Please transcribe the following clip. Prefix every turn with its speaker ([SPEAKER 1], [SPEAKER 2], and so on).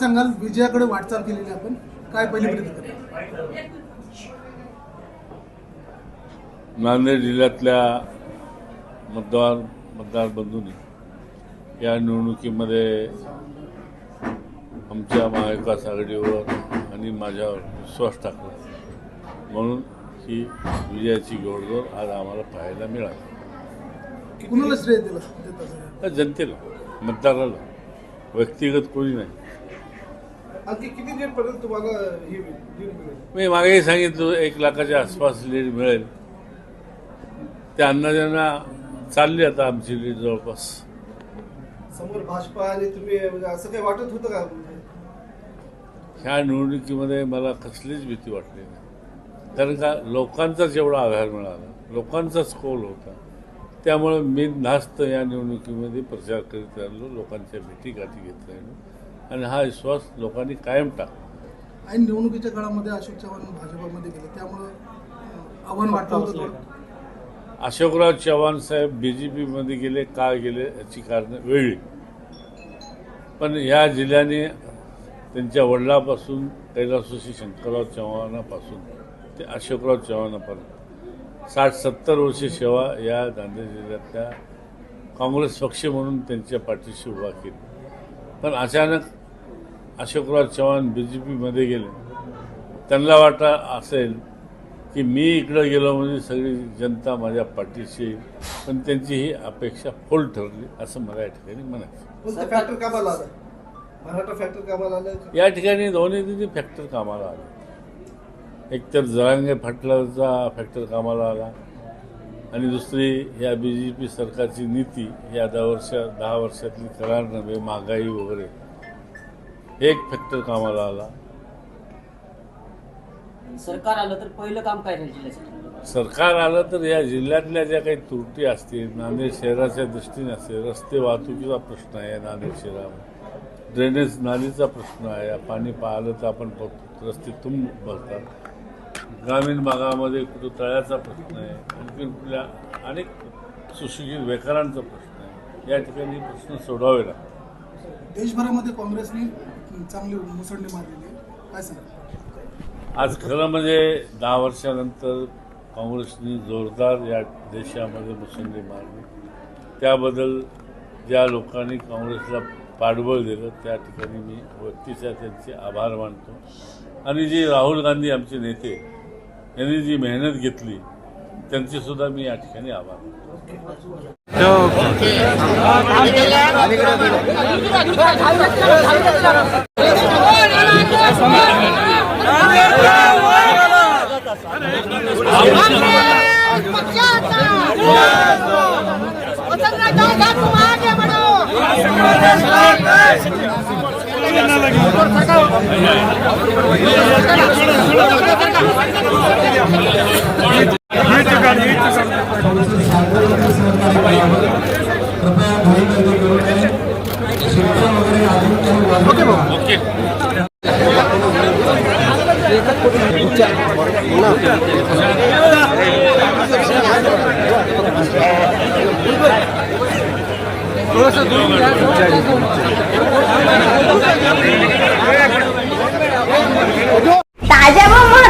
[SPEAKER 1] सांगाल विजयाकडे वाटचाल केलेली आपण. काय पहिली
[SPEAKER 2] नांदेड जिल्ह्यातल्या मतदार मतदार बंधूंनी या निवडणुकीमध्ये आमच्या महाविकास आघाडीवर आणि माझ्यावर विश्वास टाकला. म्हणून ही विजयाची गोडगोड आज आम्हाला पाहायला मिळाली.
[SPEAKER 1] कुणाला श्रेय दिलं?
[SPEAKER 2] जनतेला मतदाराला. व्यक्तिगत कोणी नाही.
[SPEAKER 1] आणखी किती लीड पर्यंत तुम्हाला ही लीड मिळेल?
[SPEAKER 2] मी मागेही सांगितलं एक लाखाच्या आसपास लीड मिळेल. त्या अंदाजांना चालली आता आमची लीड जवळपास.
[SPEAKER 1] समोर भाजपा आणि तुम्ही म्हणजे असं काही वाटत होतं का?
[SPEAKER 2] ह्या निवडणुकीमध्ये मला कसलीच भीती वाटली नाही. कारण का लोकांचाच एवढा आधार मिळाला. लोकांचाच कौल होता. त्यामुळे मी नास्त या निवडणुकीमध्ये प्रचार करीत राहिलो लोकांच्या भेटी गाठी घेत राहिलो. आणि हा विश्वास लोकांनी कायम टाकला
[SPEAKER 1] ऐन निवडणुकीच्या काळामध्ये अशोक चव्हाण भाजपामध्ये गेले त्यामुळं आव्हान वाटतं
[SPEAKER 2] अशोकराव चव्हाण साहेब बी जे पीमध्ये गेले का गेले याची कारणं वेगळी. पण या जिल्ह्याने त्यांच्या वडिलापासून कैलासोशी शंकरराव चव्हाणापासून ते अशोकराव चव्हाणापर्यंत साठ सत्तर वर्षे सेवा या नांदेड जिल्ह्यातल्या काँग्रेस पक्ष म्हणून त्यांच्या पाठीशी उभा केली. पण अचानक अशोकराव चव्हाण बी जे पीमध्ये गेले. त्यांना वाटा असेल की मी इकडं गेलो म्हणजे सगळी जनता माझ्या पाठीशी येईल. पण त्यांची ही अपेक्षा फोल ठरली असं मला या ठिकाणी म्हणायचं.
[SPEAKER 1] फॅक्टर कामाला आलं? फॅक्टर कामाला आलं
[SPEAKER 2] या ठिकाणी दोन्ही तिन्ही फॅक्टर कामाला आले. एक तर जरांगे फाटलाचा फॅक्टर कामाला आला आणि दुसरी या बी जे पी सरकारची नीती या दहा वर्ष दहा वर्षातली करार नव्हे महागाई वगैरे. एक फॅक्टर कामाला आला.
[SPEAKER 3] सरकार आलं तर पहिलं काम काय राहील जिल्ह्यासाठी
[SPEAKER 2] सरकार आलं तर या जिल्ह्यातल्या ज्या काही त्रुटी असतील नांदेड शहराच्या दृष्टीने असेल रस्ते वाहतुकीचा प्रश्न आहे नांदेड शहरामध्ये. ड्रेनेज नालीचा प्रश्न आहे पाणी पाहिलं तर आपण बघतो रस्ते तुंब भरतात ग्रामीण भागामध्ये कुठं तळ्याचा प्रश्न आहे आणखी कुठल्या अनेक सुशिक्षित बेकारांचा प्रश्न आहे. या ठिकाणी प्रश्न सोडावे लागतात.
[SPEAKER 1] देशभरामध्ये काँग्रेसने चांगली मुसंडी मारलेली आहे. काय सांगा
[SPEAKER 2] आज खरं म्हणजे दहा वर्षानंतर काँग्रेसने जोरदार या देशामध्ये मुसंडी मारली. त्याबद्दल ज्या लोकांनी काँग्रेसला पाठबळ दिलं त्या ठिकाणी मी व्यक्तीच्या त्यांचे आभार मानतो. आणि जे राहुल गांधी आमचे नेते यांनी जी मेहनत घेतली त्यांचे सुद्धा मी या ठिकाणी आभार मानतो.
[SPEAKER 4] থাকা তাজা মোহাম্মদ